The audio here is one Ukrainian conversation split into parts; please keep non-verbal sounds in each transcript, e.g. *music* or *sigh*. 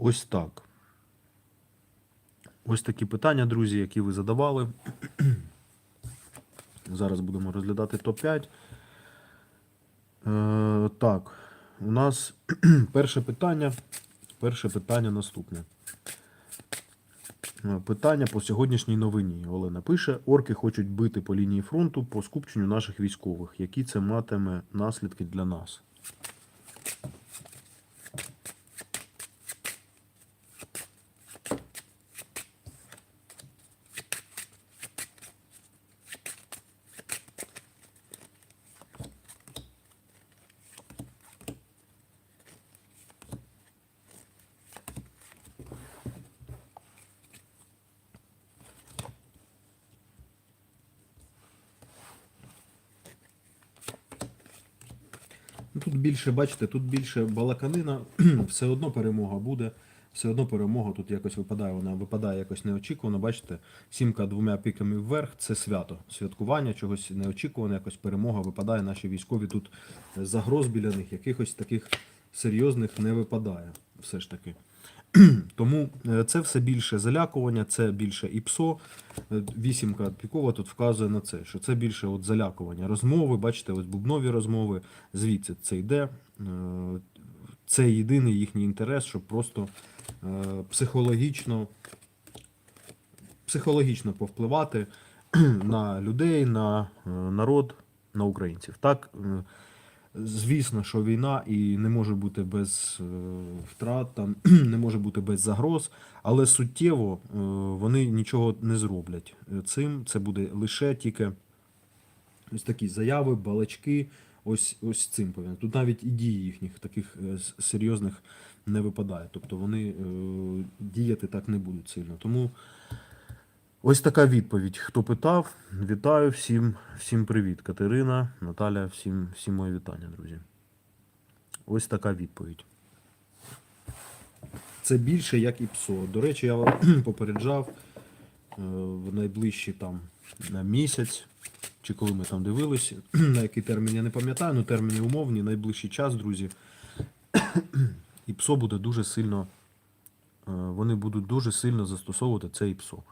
ось так. Ось такі питання, друзі, які ви задавали. *clears throat* Зараз будемо розглядати топ-5. Е, так, у нас *clears throat* перше питання. Перше питання наступне. Е, Питання по сьогоднішній новині. Олена пише: орки хочуть бити по лінії фронту по скупченню наших військових. Які це матиме наслідки для нас? Тут більше, бачите, тут більше балаканина, *clears throat* все одно перемога буде. Все одно перемога тут якось випадає, вона випадає якось неочікувано. Бачите, сімка двома піками вверх це свято. Святкування чогось неочікувано, якось перемога випадає. Наші військові тут загроз біля них, якихось таких серйозних не випадає. Все ж таки. *clears throat* Тому е, це все більше залякування, це більше ІПСО. Е, Вісімка пікова тут вказує на це, що це більше от залякування. Розмови, бачите, ось бубнові розмови, звідси це йде. Е, Це єдиний їхній інтерес, щоб просто психологічно, психологічно повпливати *clears throat* на людей, на народ, на українців. Так, Звісно, що війна і не може бути без е, втрат, там, *clears throat* не може бути без загроз, але суттєво е, вони нічого не зроблять е, цим. Це буде лише тільки ось такі заяви, балачки, ось, ось цим повинно. Тут навіть і дії їхніх таких серйозних не випадає. Тобто вони діяти так не будуть сильно. Тому Ось така відповідь. Хто питав, вітаю всім, всім привіт. Катерина, Наталя, всім, всім мої вітання, друзі. Ось така відповідь. Це більше як і ПСО. До речі, я вам *clears throat* попереджав е, в найближчі там на місяць, чи коли ми там дивились, *clears throat* на який термін я не пам'ятаю, ну терміни умовні, найближчий час, друзі. *clears throat* І ПСО буде дуже сильно, е, вони будуть дуже сильно застосовувати це ІПСО.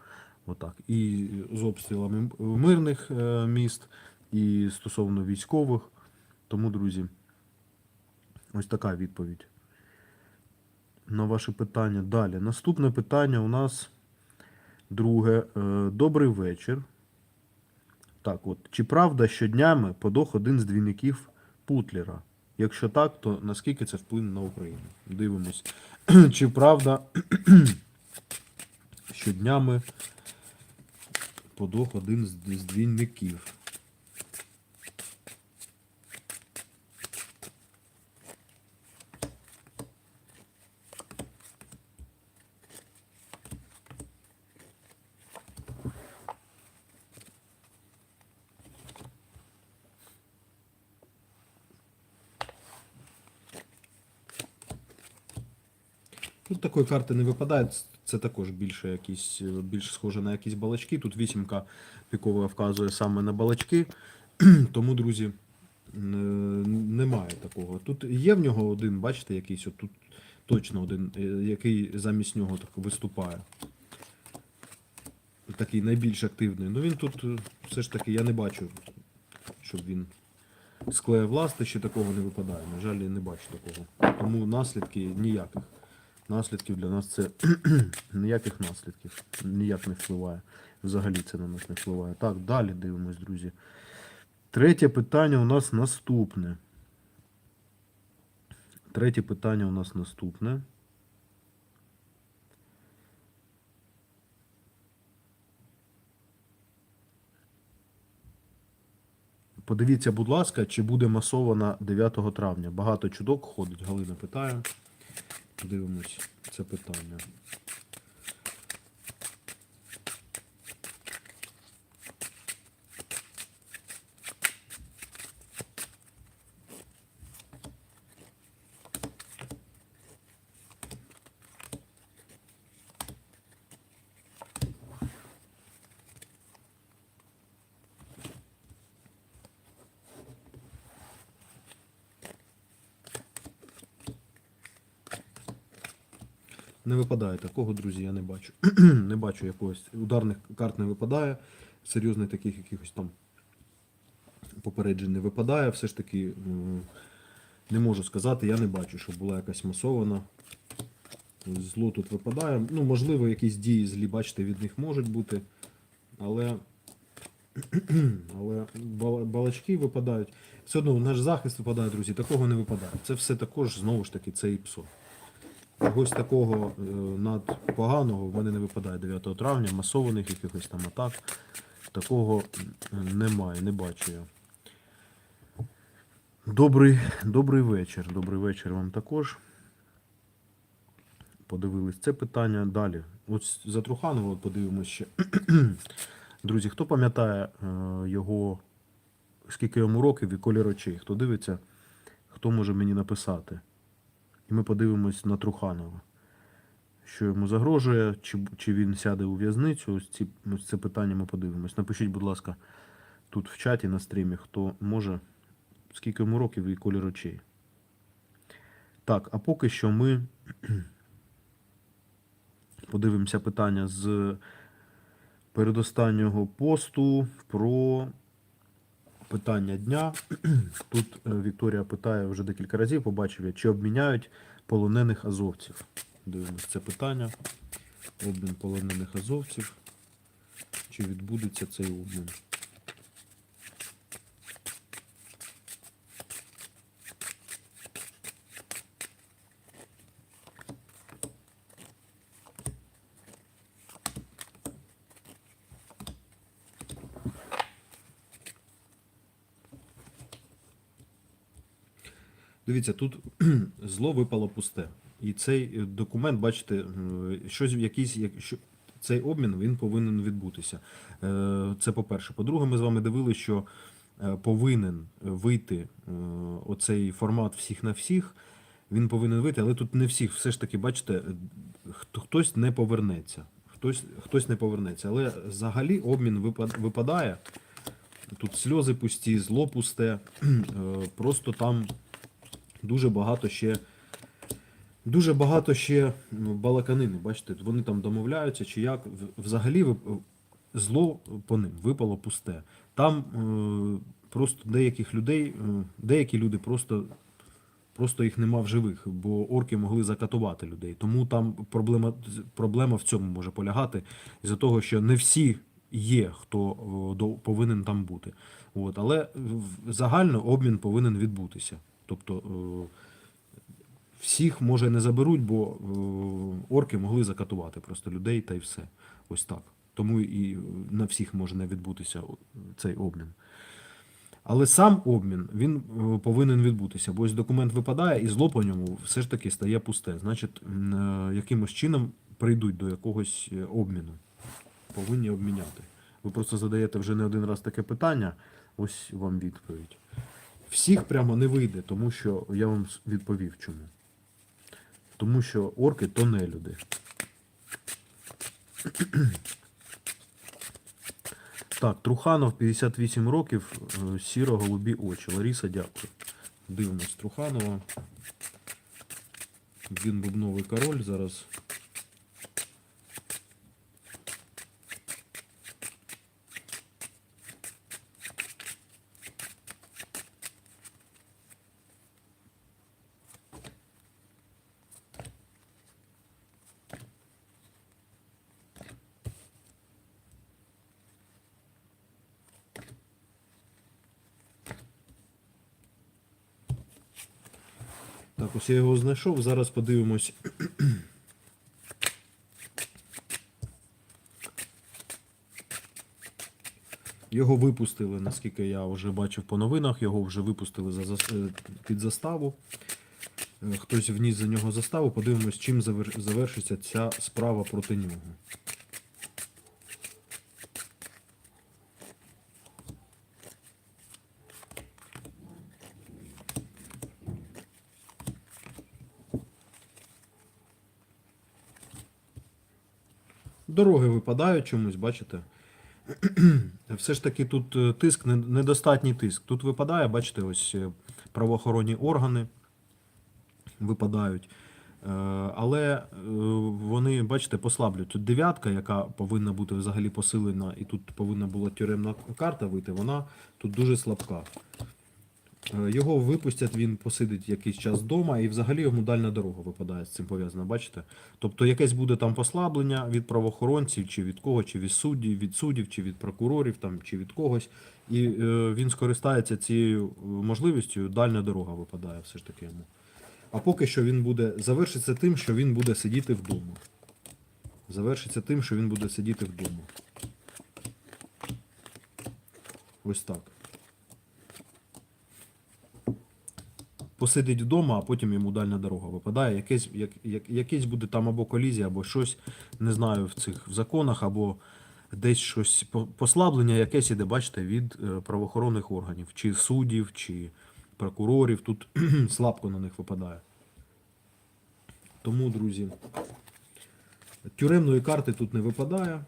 Отак. І з обстрілами мирних е, міст, і стосовно військових. Тому, друзі, ось така відповідь на ваше питання. Далі. Наступне питання у нас друге. Е, Добрий вечір. Так, от. Чи правда, що днями подох один з двійників Путлера? Якщо так, то наскільки це вплине на Україну? Дивимось. *clears throat* Чи правда, *clears throat* що днями подох один з, двійників? Тут такої карти не випадає. Це також більше якісь, е, більш схоже на якісь балачки. Тут вісімка пікова вказує саме на балачки. *clears throat* Тому, друзі, немає такого. Тут є в нього один, бачите, якийсь от тут точно один, е, який замість нього так виступає. Такий найбільш активний. Ну він тут е, все ж таки я не бачу, щоб він склеїв ласти, ще такого не випадає. На жаль, я не бачу такого. Тому наслідки ніяких. Наслідків для нас це *clears throat* ніяких наслідків. Ніяк не впливає. Взагалі це на нас не впливає. Так, далі дивимось, друзі. Третє питання у нас наступне. Третє питання у нас наступне. Подивіться, будь ласка, чи буде масована 9 травня. Багато чудок ходить. Галина питає. Дивимось це питання. Не випадає такого, друзі, я не бачу. *clears throat* не бачу якогось. Ударних карт не випадає. Серйозних таких якихось там попереджень не випадає. Все ж таки не можу сказати, я не бачу, щоб була якась масована. Зло тут випадає. Ну, можливо, якісь дії злі, бачите, від них можуть бути. Але, *clears throat* але балачки випадають. Все одно наш захист випадає, друзі, такого не випадає. Це все також, знову ж таки, це і псо. Чогось такого е, надпоганого в мене не випадає 9 травня, масованих якихось там атак. Такого немає, не бачу я. Добрий, добрий вечір. Добрий вечір вам також. Подивились це питання. Далі. От за Труханова подивимось ще. *clears throat* Друзі, хто пам'ятає е, його, скільки йому років і колір очей? Хто дивиться, хто може мені написати? І ми подивимось на Труханова. Що йому загрожує, чи, чи він сяде у в'язницю? Ось, ці, ось це питання ми подивимось. Напишіть, будь ласка, тут в чаті на стрімі, хто може, скільки йому років і колір очей. Так, а поки що ми *clears throat* подивимося питання з передостаннього посту про питання дня. *clears throat* Тут е, Вікторія питає вже декілька разів, побачив я, чи обміняють полонених азовців. Дивимось це питання. Обмін полонених азовців. Чи відбудеться цей обмін? Дивіться, тут *clears throat* зло випало пусте. І цей е, документ, бачите, щось якийсь, як- що, цей обмін він повинен відбутися. Е, Це по-перше. По-друге, ми з вами дивилися, що е, повинен вийти оцей формат всіх на всіх. Він повинен вийти, але тут не всіх, все ж таки, бачите, хтось не повернеться. Хтось, хтось не повернеться. Але взагалі обмін випад- випадає. Тут сльози пусті, зло пусте. *clears throat* Просто там дуже багато ще. Дуже багато ще ну, балаканини, бачите, вони там домовляються, чи як. Взагалі зло по ним випало пусте. Там е, просто деяких людей, е, деякі люди просто, просто їх нема в живих, бо орки могли закатувати людей. Тому там проблема, проблема в цьому може полягати, із-за того, що не всі є, хто до, повинен там бути. От, але загально обмін повинен відбутися. Тобто. е, всіх може не заберуть, бо е, орки могли закатувати просто людей та й все. Ось так. Тому і на всіх може не відбутися цей обмін. Але сам обмін він е, повинен відбутися, бо ось документ випадає, і зло по ньому все ж таки стає пусте. Значить, якимось чином прийдуть до якогось обміну. Повинні обміняти. Ви просто задаєте вже не один раз таке питання. Ось вам відповідь. Всіх прямо не вийде, тому що я вам відповів чому. Тому що орки то не люди. *clears throat* Так, Труханов 58 років, е, сіро-голубі очі. Ларіса, дякую. Дивимось Труханова. Він бубновий король зараз. Так, ось я його знайшов. Зараз подивимось. Його випустили, наскільки я вже бачив по новинах, його вже випустили за, е, під заставу. Е, Хтось вніс за нього заставу. Подивимось, чим завершиться ця справа проти нього. Дороги випадають чомусь, бачите? *clears throat* Все ж таки тут е, тиск, недостатній тиск. Тут випадає, бачите, ось е, правоохоронні органи випадають. Е, Але вони, бачите, послаблюють. Тут дев'ятка, яка повинна бути взагалі посилена, і тут повинна була тюремна карта вийти, вона тут дуже слабка. Е, Його випустять, він посидить якийсь час вдома, і взагалі йому дальня дорога випадає з цим пов'язано, бачите? Тобто якесь буде там послаблення від правоохоронців, чи від кого, чи від суддів, від суддів, чи від прокурорів, там, чи від когось. І е, він скористається цією е, можливістю, дальня дорога випадає все ж таки йому. А поки що він буде завершиться тим, що він буде сидіти вдома. Завершиться тим, що він буде сидіти вдома. Ось так. Посидить вдома, а потім йому дальня дорога випадає. Якесь, як, як, якесь буде там або колізія, або щось, не знаю, в цих в законах, або десь щось послаблення, якесь іде, бачите, від е, правоохоронних органів, чи суддів, чи прокурорів. Тут *clears throat* слабко на них випадає. Тому, друзі, тюремної карти тут не випадає.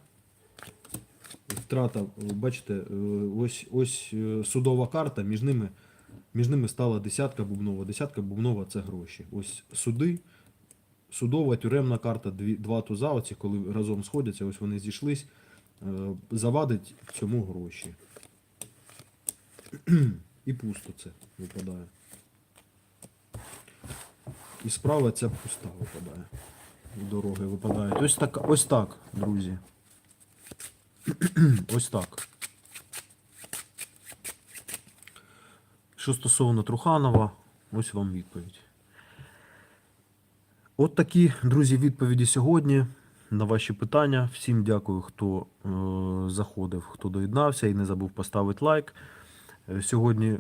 Втрата, бачите, е, ось, ось е, судова карта, між ними, між ними стала десятка бубнова. Десятка бубнова це гроші. Ось суди, судова тюремна карта, дві, два туза, оці, коли разом сходяться, ось вони зійшлись, е, завадить цьому гроші. *clears throat* І пусто це випадає. І справа ця пуста випадає. Дороги випадають. Ось так, ось так, друзі. *clears throat* Ось так. Що стосовно Труханова, ось вам відповідь. От такі, друзі, відповіді сьогодні на ваші питання. Всім дякую, хто е, заходив, хто доєднався і не забув поставити лайк. Е, Сьогодні